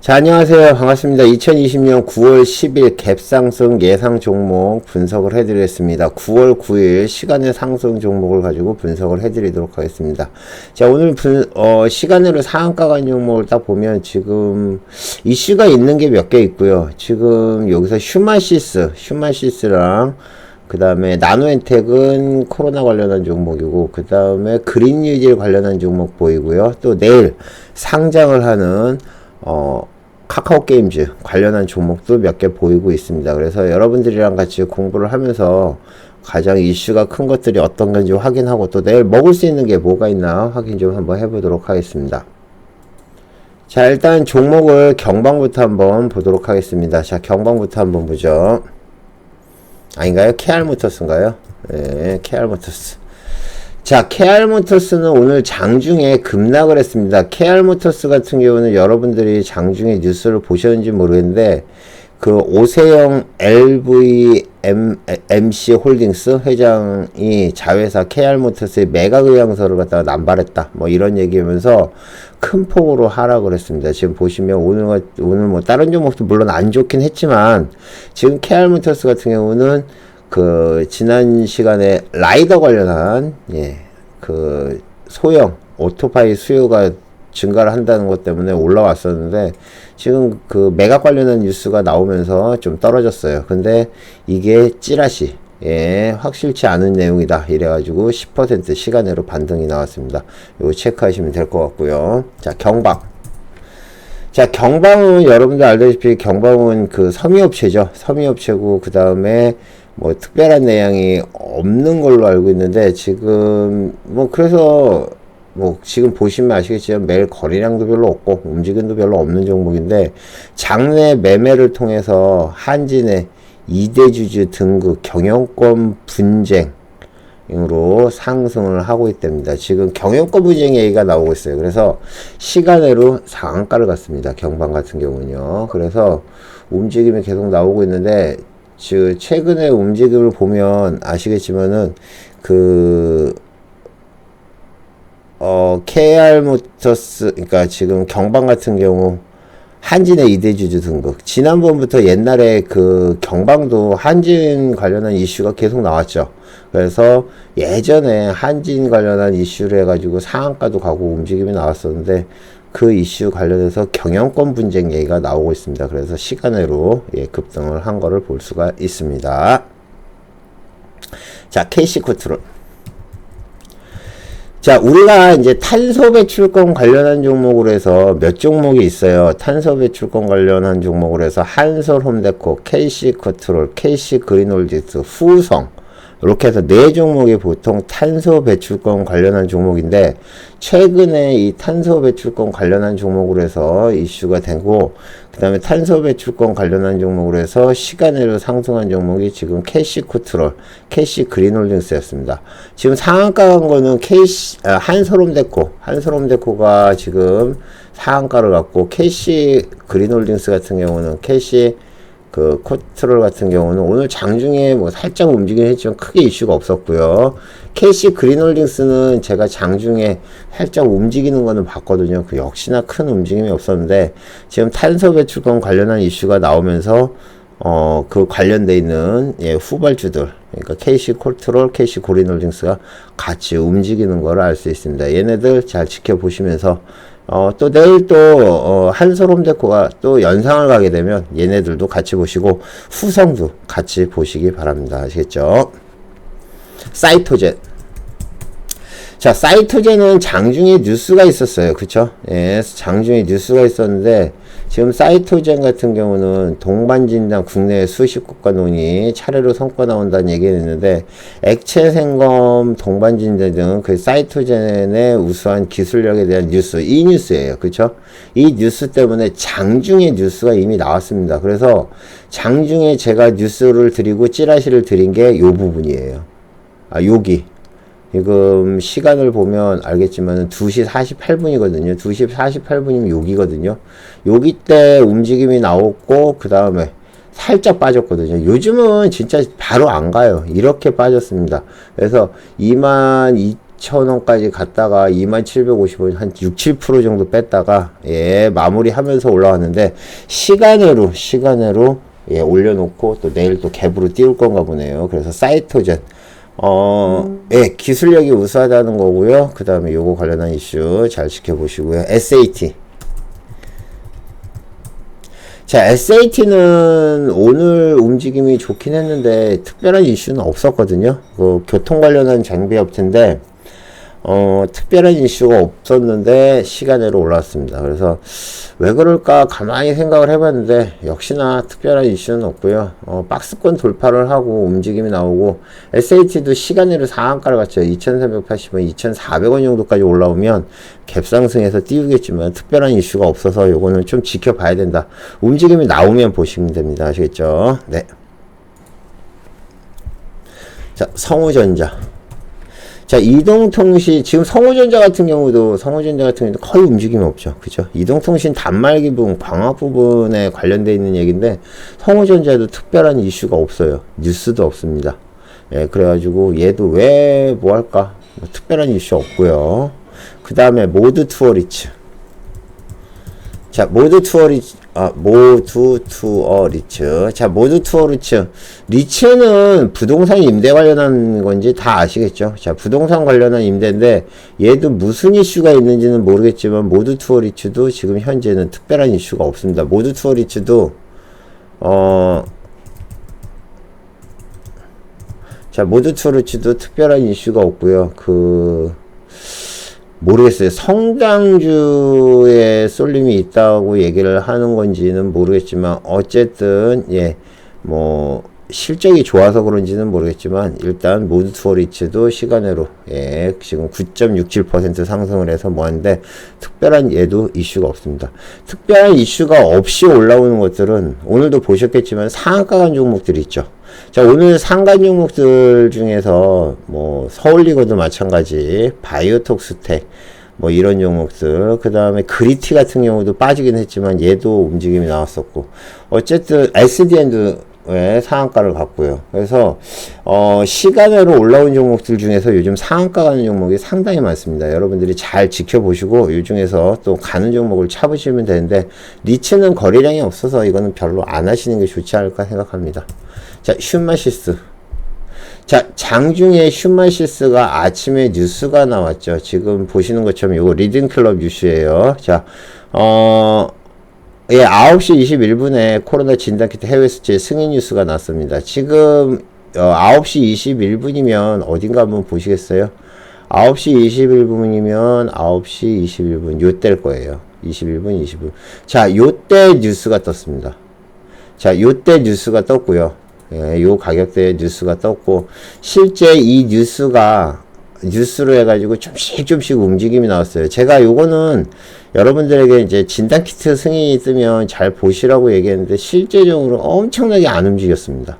자, 안녕하세요. 반갑습니다. 2020년 9월 10일 갭상승 예상 종목 분석을 해드리겠습니다. 9월 9일 시간의 상승 종목을 가지고 분석을 해드리도록 하겠습니다. 자, 오늘 분, 어, 시간으로 상한가 간 종목을 딱 보면 지금 이슈가 있는 게 몇 개 있고요. 지금 여기서 휴마시스, 휴마시스랑 그 다음에 나노엔텍은 코로나 관련한 종목이고 그 다음에 그린유질 관련한 종목 보이고요. 또 내일 상장을 하는 어, 카카오 게임즈 관련한 종목도 몇 개 보이고 있습니다. 그래서 여러분들이랑 같이 공부를 하면서 가장 이슈가 큰 것들이 어떤 건지 확인하고 또 내일 먹을 수 있는 게 뭐가 있나 확인 좀 한번 해보도록 하겠습니다. 자, 일단 종목을 경방부터 한번 보도록 하겠습니다. 자, 경방부터 한번 보죠. 아닌가요? KR모터스인가요? 네, KR모터스. 자, KR모터스는 오늘 장중에 급락을 했습니다. KR모터스 같은 경우는 여러분들이 장중에 뉴스를 보셨는지 모르겠는데, 그 오세영 LVMC 홀딩스 회장이 자회사 KR모터스의 매각 의향서를 갖다가 남발했다. 뭐 이런 얘기하면서 큰 폭으로 하락을 했습니다. 지금 보시면 오늘, 오늘 뭐 다른 종목도 물론 안 좋긴 했지만, 지금 KR모터스 같은 경우는 그 지난 시간에 라이더 관련한 예, 그 소형 오토바이 수요가 증가를 한다는 것 때문에 올라왔었는데 지금 그 매각 관련한 뉴스가 나오면서 좀 떨어졌어요. 근데 이게 찌라시 예, 확실치 않은 내용이다. 이래가지고 10% 시간으로 반등이 나왔습니다. 이거 체크하시면 될 것 같고요. 자, 경박. 자, 경방은 여러분들 알다시피 경방은 그 섬유업체죠. 섬유업체고 그 다음에 뭐 특별한 내용이 없는 걸로 알고 있는데 지금 뭐 그래서 뭐 지금 보시면 아시겠지만 매일 거래량도 별로 없고 움직임도 별로 없는 종목인데 장내 매매를 통해서 한진의 이대주주 등급 경영권 분쟁 으로 상승을 하고 있답니다. 지금 경영권 분쟁 얘기가 나오고 있어요. 그래서 시간으로 상한가를 갔습니다. 경방 같은 경우는요. 그래서 움직임이 계속 나오고 있는데 즉 최근의 움직임을 보면 아시겠지만은 그 어, KR 모터스, 그러니까 지금 경방 같은 경우 한진의 이대주주 등급. 지난번부터 옛날에 그 경방도 한진 관련한 이슈가 계속 나왔죠. 그래서 예전에 한진 관련한 이슈를 해가지고 상한가도 가고 움직임이 나왔었는데 그 이슈 관련해서 경영권 분쟁 얘기가 나오고 있습니다. 그래서 시간으로 예, 급등을 한 거를 볼 수가 있습니다. 자, KC 코트롤. 자, 우리가 이제 탄소 배출권 관련한 종목으로 해서 몇 종목이 있어요. 탄소 배출권 관련한 종목으로 해서 한솔 홈데코, KC 코트롤, KC 그린홀디스, 후성, 이렇게 해서 네 종목이 보통 탄소 배출권 관련한 종목인데 최근에 이 탄소 배출권 관련한 종목으로 해서 이슈가 되고 그 다음에 탄소 배출권 관련한 종목으로 해서 시간으로 상승한 종목이 지금 캐시 코트롤, 캐시 그린홀딩스였습니다. 지금 상한가 간 거는 캐시 아, 한솔홈데코, 한솔홈데코가 지금 상한가를 갖고 캐시 그린홀딩스 같은 경우는 캐시 그 코트롤 같은 경우는 오늘 장중에 뭐 살짝 움직이긴 했지만 크게 이슈가 없었고요. 캐시 그린홀딩스는 제가 장중에 살짝 움직이는 거는 봤거든요. 그 역시나 큰 움직임이 없었는데 지금 탄소 배출권 관련한 이슈가 나오면서 어, 그 관련돼 있는 예, 후발주들 그러니까 KC 콜트롤, KC 고린홀딩스가 같이 움직이는 걸 알 수 있습니다. 얘네들 잘 지켜보시면서 어, 또 내일 또, 어, 한솔홈 데코가 또 연상을 가게 되면 얘네들도 같이 보시고 후성도 같이 보시기 바랍니다. 아시겠죠? 사이토젠. 자, 사이토젠은 장중에 뉴스가 있었어요. 그쵸? 예, 장중에 뉴스가 있었는데, 지금 사이토젠 같은 경우는 동반 진단 국내 수십 국가 논의 차례로 성과 나온다는 얘기를 했는데, 액체 생검 동반 진단 등은 그 사이토젠의 우수한 기술력에 대한 뉴스, 이 뉴스예요. 그쵸? 이 뉴스 때문에 장중에 뉴스가 이미 나왔습니다. 그래서 장중에 제가 뉴스를 드리고 찌라시를 드린 게 요 부분이에요. 아, 여기. 지금 시간을 보면 알겠지만 2시 48분이거든요. 2시 48분이면 여기거든요. 여기 때 움직임이 나왔고 그 다음에 살짝 빠졌거든요. 요즘은 진짜 바로 안 가요. 이렇게 빠졌습니다. 그래서 2만 2,000원까지 갔다가 2750원 한 6, 7% 정도 뺐다가 예, 마무리하면서 올라왔는데 시간으로 시간으로 예, 올려놓고 또 내일 또 갭으로 띄울 건가 보네요. 그래서 사이토젠 어, 예, 기술력이 우수하다는 거고요. 그 다음에 요거 관련한 이슈 잘 지켜보시고요. SAT. 자, SAT는 오늘 움직임이 좋긴 했는데 특별한 이슈는 없었거든요. 그 교통 관련한 장비 업체인데 어, 특별한 이슈가 없었는데 시간으로 올라왔습니다. 그래서 왜 그럴까 가만히 생각을 해봤는데 역시나 특별한 이슈는 없고요. 어, 박스권 돌파를 하고 움직임이 나오고 SAT도 시간으로 상한가를 갖죠. 2,380원, 2,400원 정도까지 올라오면 갭상승해서 띄우겠지만 특별한 이슈가 없어서 요거는 좀 지켜봐야 된다. 움직임이 나오면 보시면 됩니다. 아시겠죠? 네. 자, 성우전자. 자, 이동통신, 지금 성우전자 같은 경우도, 성우전자 같은 경우도 거의 움직임이 없죠. 그죠? 이동통신 단말기 부분, 광학 부분에 관련되어 있는 얘기인데, 성우전자도 특별한 이슈가 없어요. 뉴스도 없습니다. 예, 그래가지고, 얘도 왜, 뭐 할까? 뭐 특별한 이슈 없고요 그 다음에 모드 투어리츠. 자, 모드 투어 리츠, 아, 모두 투어 리츠. 자, 모두 투어 리츠. 리츠는 부동산 임대 관련한 건지 다 아시겠죠? 자, 부동산 관련한 임대인데, 얘도 무슨 이슈가 있는지는 모르겠지만, 모두 투어 리츠도 지금 현재는 특별한 이슈가 없습니다. 모두 투어 리츠도, 어, 자, 모두 투어 리츠도 특별한 이슈가 없고요 그, 모르겠어요. 성장주에 쏠림이 있다고 얘기를 하는 건지는 모르겠지만 어쨌든 예, 뭐 실적이 좋아서 그런지는 모르겠지만 일단 모드 투어리츠도 시간으로 예, 지금 9.67% 상승을 해서 뭐하는데 특별한 얘도 이슈가 없습니다. 특별한 이슈가 없이 올라오는 것들은 오늘도 보셨겠지만 상한가 간 종목들이 있죠. 자, 오늘 상간 종목들 중에서 뭐 서울리거도 마찬가지, 바이오톡스텍 뭐 이런 종목들, 그 다음에 그리티 같은 경우도 빠지긴 했지만 얘도 움직임이 나왔었고, 어쨌든 SDN도 의 상한가를 갖고요. 그래서 어, 시간으로 올라온 종목들 중에서 요즘 상한가 가는 종목이 상당히 많습니다. 여러분들이 잘 지켜보시고 이 중에서 또 가는 종목을 잡으시면 되는데 리츠는 거래량이 없어서 이거는 별로 안 하시는 게 좋지 않을까 생각합니다. 자, 슈마시스. 자, 장중에 슈마시스가 아침에 뉴스가 나왔죠. 지금 보시는 것처럼 이거 리딩클럽 뉴스예요. 자, 어, 예, 9시 21분에 코로나 진단키트 해외 수치 승인 뉴스가 났습니다. 지금 어, 9시 21분이면 어딘가 한번 보시겠어요? 9시 21분이면 9시 21분 요때일 거예요. 21분, 20분. 자, 요때 뉴스가 떴습니다. 자, 요때 뉴스가 떴고요. 예, 요 가격대의 뉴스가 떴고 실제 이 뉴스가 뉴스로 해가지고 좀씩 좀씩 움직임이 나왔어요. 제가 요거는 여러분들에게 이제 진단키트 승인이 뜨면 잘 보시라고 얘기했는데 실제적으로 엄청나게 안 움직였습니다.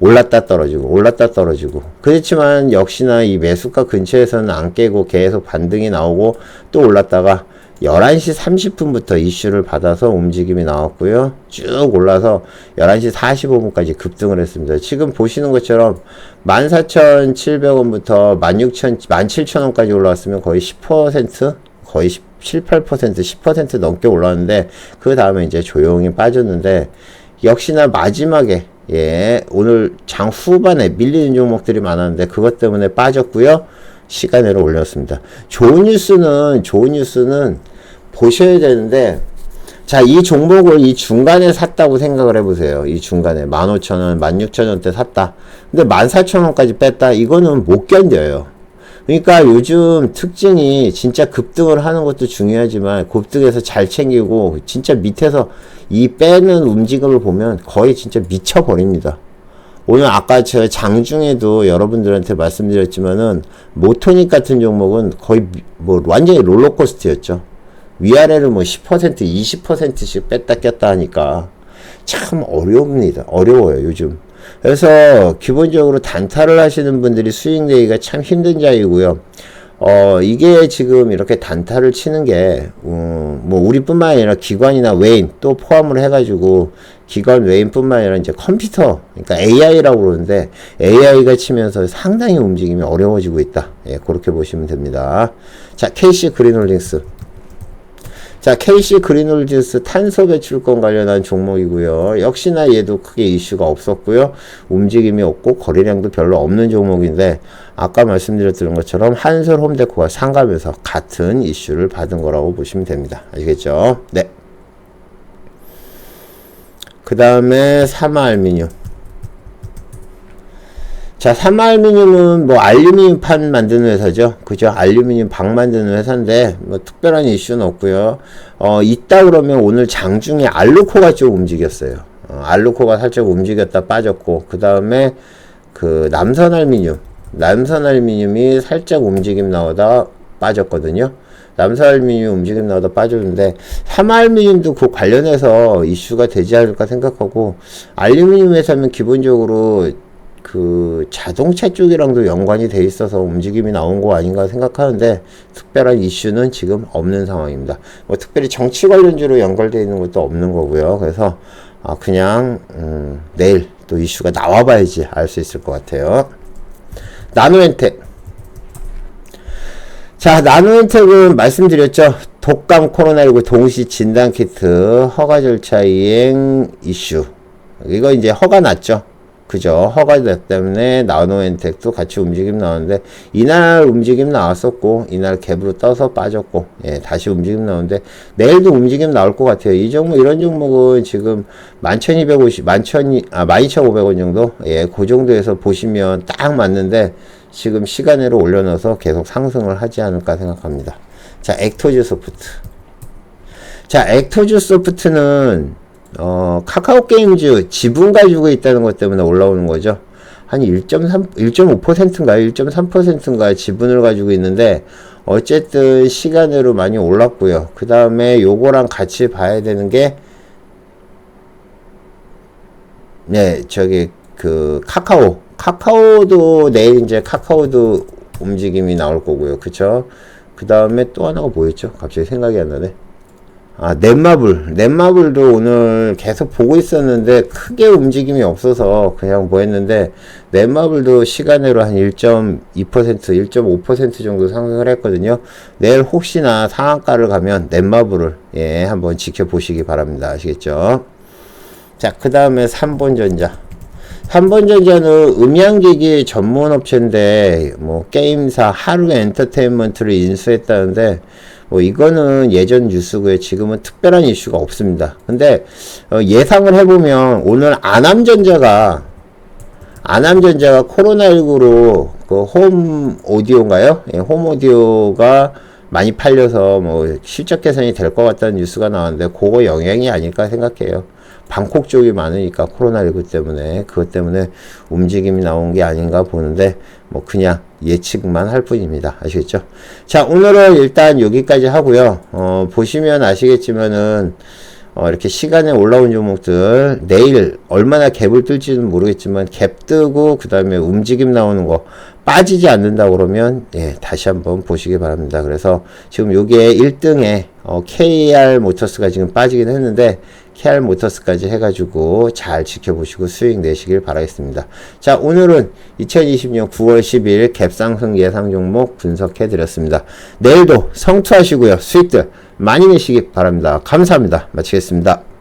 올랐다 떨어지고 올랐다 떨어지고 그렇지만 역시나 이 매수가 근처에서는 안 깨고 계속 반등이 나오고 또 올랐다가 11시 30분부터 이슈를 받아서 움직임이 나왔고요. 쭉 올라서 11시 45분까지 급등을 했습니다. 지금 보시는 것처럼 14,700원부터 16,000, 17,000원까지 올라왔으면 거의 10% 거의 7, 8% 10% 넘게 올랐는데 그 다음에 이제 조용히 빠졌는데 역시나 마지막에 예, 오늘 장 후반에 밀리는 종목들이 많았는데 그것 때문에 빠졌고요. 시간으로 올렸습니다. 좋은 뉴스는 좋은 뉴스는 보셔야 되는데 자, 이 종목을 이 중간에 샀다고 생각을 해보세요. 이 중간에 15,000원, 16,000원대 샀다. 근데 14,000원까지 뺐다. 이거는 못 견뎌요. 그러니까 요즘 특징이 진짜 급등을 하는 것도 중요하지만 급등해서 잘 챙기고 진짜 밑에서 이 빼는 움직임을 보면 거의 진짜 미쳐버립니다. 오늘 아까 저 장중에도 여러분들한테 말씀드렸지만은 모토닉 같은 종목은 거의 뭐 완전히 롤러코스터였죠. 위아래를 뭐 10%, 20%씩 뺐다 꼈다 하니까 참 어렵니다. 어려워요, 요즘. 그래서 기본적으로 단타를 하시는 분들이 수익 내기가 참 힘든 자이고요. 어, 이게 지금 이렇게 단타를 치는 게, 음, 뭐, 우리뿐만 아니라 기관이나 외인 또 포함을 해가지고, 기관 외인뿐만 아니라 이제 컴퓨터, 그러니까 AI라고 그러는데, AI가 치면서 상당히 움직임이 어려워지고 있다. 예, 그렇게 보시면 됩니다. 자, KC 그린홀딩스. 자, KC 그린홀딩스 탄소 배출권 관련한 종목이고요. 역시나 얘도 크게 이슈가 없었고요. 움직임이 없고 거래량도 별로 없는 종목인데 아까 말씀드렸던 것처럼 한솔 홈데코가 상가면서 같은 이슈를 받은 거라고 보시면 됩니다. 아시겠죠? 네. 그 다음에 사마 알미늄. 자, 삼알미늄은 뭐 알루미늄 판 만드는 회사죠. 그죠? 알루미늄 방 만드는 회사인데 뭐 특별한 이슈는 없고요. 어, 있다 그러면 오늘 장중에 알루코가 좀 움직였어요. 어, 알루코가 살짝 움직였다 빠졌고 그 다음에 그 남선 알미늄, 남선 알미늄이 살짝 움직임 나오다 빠졌거든요. 남선 알미늄 움직임 나오다 빠졌는데 삼알미늄도 그 관련해서 이슈가 되지 않을까 생각하고 알루미늄 회사면 기본적으로 그 자동차 쪽이랑도 연관이 돼 있어서 움직임이 나온 거 아닌가 생각하는데 특별한 이슈는 지금 없는 상황입니다. 뭐 특별히 정치 관련주로 연결되어 있는 것도 없는 거고요. 그래서 아 그냥 음 내일 또 이슈가 나와봐야지 알 수 있을 것 같아요. 나노엔텍 자, 나노엔텍은 말씀드렸죠. 독감 코로나19 동시 진단 키트 허가 절차 이행 이슈. 이거 이제 허가 났죠. 그죠. 허가됐 때문에 나노엔텍도 같이 움직임 나오는데 이날 움직임 나왔었고 이날 갭으로 떠서 빠졌고 예, 다시 움직임 나오는데 내일도 움직임 나올 것 같아요. 이 종목 이런 종목은 지금 11,250, 11,000, 아 12,500원 정도 예, 그 정도에서 보시면 딱 맞는데 지금 시간으로 올려놔서 계속 상승을 하지 않을까 생각합니다. 자, 액토즈 소프트. 자, 액토즈 소프트는 어, 카카오 게임즈 지분 가지고 있다는 것 때문에 올라오는 거죠. 한 1.3, 1.5%인가 1.3%인가 지분을 가지고 있는데 어쨌든 시간으로 많이 올랐고요. 그 다음에 요거랑 같이 봐야 되는 게 네, 저기 그 카카오 카카오도 내일 이제 카카오도 움직임이 나올 거고요. 그쵸? 그 다음에 또 하나가 뭐였죠? 갑자기 생각이 안 나네. 아, 넷마블. 넷마블도 오늘 계속 보고 있었는데 크게 움직임이 없어서 그냥 뭐 했는데 넷마블도 시간으로 한 1.2%, 1.5% 정도 상승을 했거든요. 내일 혹시나 상한가를 가면 넷마블을 예, 한번 지켜보시기 바랍니다. 아시겠죠? 자, 그 다음에 3번 전자. 3번 전자는 음향기기 전문 업체인데 뭐 게임사 하루 엔터테인먼트를 인수했다는데 뭐 이거는 예전 뉴스고요. 지금은 특별한 이슈가 없습니다. 근데 어 예상을 해보면 오늘 아남전자가 아남전자가 코로나19로 그 홈 오디오인가요? 예, 홈 오디오가 많이 팔려서 뭐 실적 개선이 될 것 같다는 뉴스가 나왔는데 그거 영향이 아닐까 생각해요. 방콕 쪽이 많으니까 코로나19 때문에 그것 때문에 움직임이 나온 게 아닌가 보는데 뭐 그냥 예측만 할 뿐입니다. 아시겠죠? 자 오늘은 일단 여기까지 하고요. 어, 보시면 아시겠지만은 어, 이렇게 시간에 올라온 종목들 내일 얼마나 갭을 뜰지는 모르겠지만 갭 뜨고 그 다음에 움직임 나오는 거 빠지지 않는다 그러면 예, 다시 한번 보시기 바랍니다. 그래서 지금 요게 1등에 어, KR 모터스가 지금 빠지긴 했는데 KR 모터스까지 해가지고 잘 지켜보시고 수익 내시길 바라겠습니다. 자 오늘은 2020년 9월 10일 갭상승 예상 종목 분석해 드렸습니다. 내일도 성투하시고요. 수익들 많이 내시기 바랍니다. 감사합니다. 마치겠습니다.